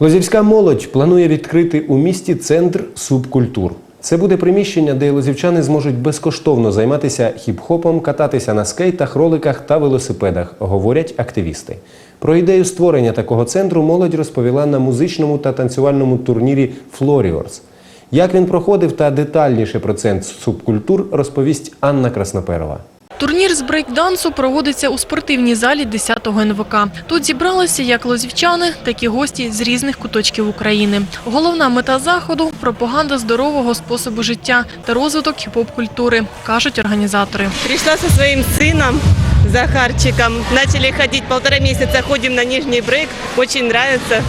Лозівська молодь планує відкрити у місті центр субкультур. Це буде приміщення, де лозівчани зможуть безкоштовно займатися хіп-хопом, кататися на скейтах, роликах та велосипедах, говорять активісти. Про ідею створення такого центру молодь розповіла на музичному та танцювальному турнірі Флоріорс. Як він проходив та детальніше про центр субкультур розповість Анна Красноперова. Турнір з брейкдансу проводиться у спортивній залі 10-го НВК. Тут зібралися як лозівчани, так і гості з різних куточків України. Головна мета заходу – пропаганда здорового способу життя та розвиток хіп-хоп-культури, кажуть організатори. Пришла со своим сыном Захарчиком. Начали ходить полтора месяца, ходим на нижний брейк. Очень нравится.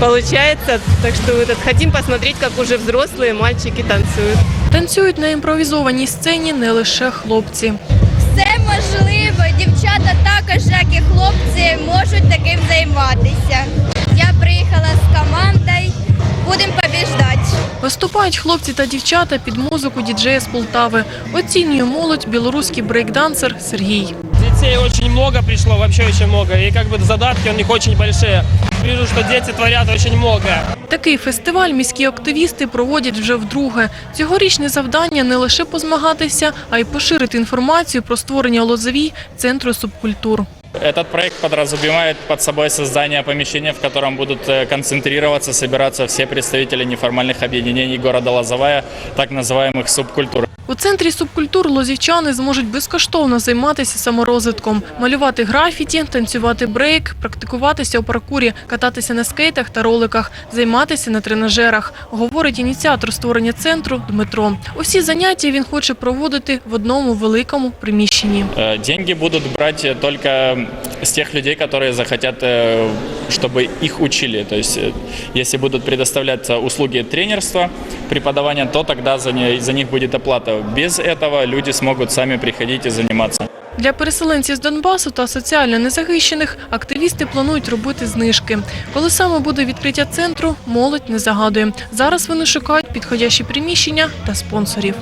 Получается. Так что этот, хотим посмотреть, как уже взрослые мальчики танцуют. Танцюють на імпровізованій сцені не лише хлопці. Можливо. Дівчата також, як і хлопці, можуть таким займатися. Я приїхала з командою. Будемо побіждати. Виступають хлопці та дівчата під музику діджея з Полтави. Оцінює молодь білоруський брейкдансер Сергій. Детей очень много пришло, вообще очень много. И как бы задатки у них очень большие. Вижу, что дети творят очень много. Такий фестиваль міські активісти проводять вже вдруге. Цьогорічне завдання не лише позмагатися, а й поширити інформацію про створення Лозовій центру субкультур. Этот проект подразумевает под собой создание помещения, в котором будут э, концентрироваться, собираться все представители неформальных объединений города Лозовая, так называемых субкультур. У центрі субкультур лозівчани зможуть безкоштовно займатися саморозвитком, малювати графіті, танцювати брейк, практикуватися у паркурі, кататися на скейтах та роликах, займатися на тренажерах, говорить ініціатор створення центру Дмитро. Усі заняття він хоче проводити в одному великому приміщенні. Э, Деньги будут брать э, только с тех людей, которые захотят, э, чтобы их учили. То есть, э, если будут предоставляться услуги тренерства, преподавания, то тогда за не- за них будет оплата. Без этого люди смогут сами приходить и заниматься. Для переселенців з Донбасу та соціально незахищених активісти планують робити знижки. Коли саме буде відкриття центру, молодь не загадує. Зараз вони шукають підходящі приміщення та спонсорів.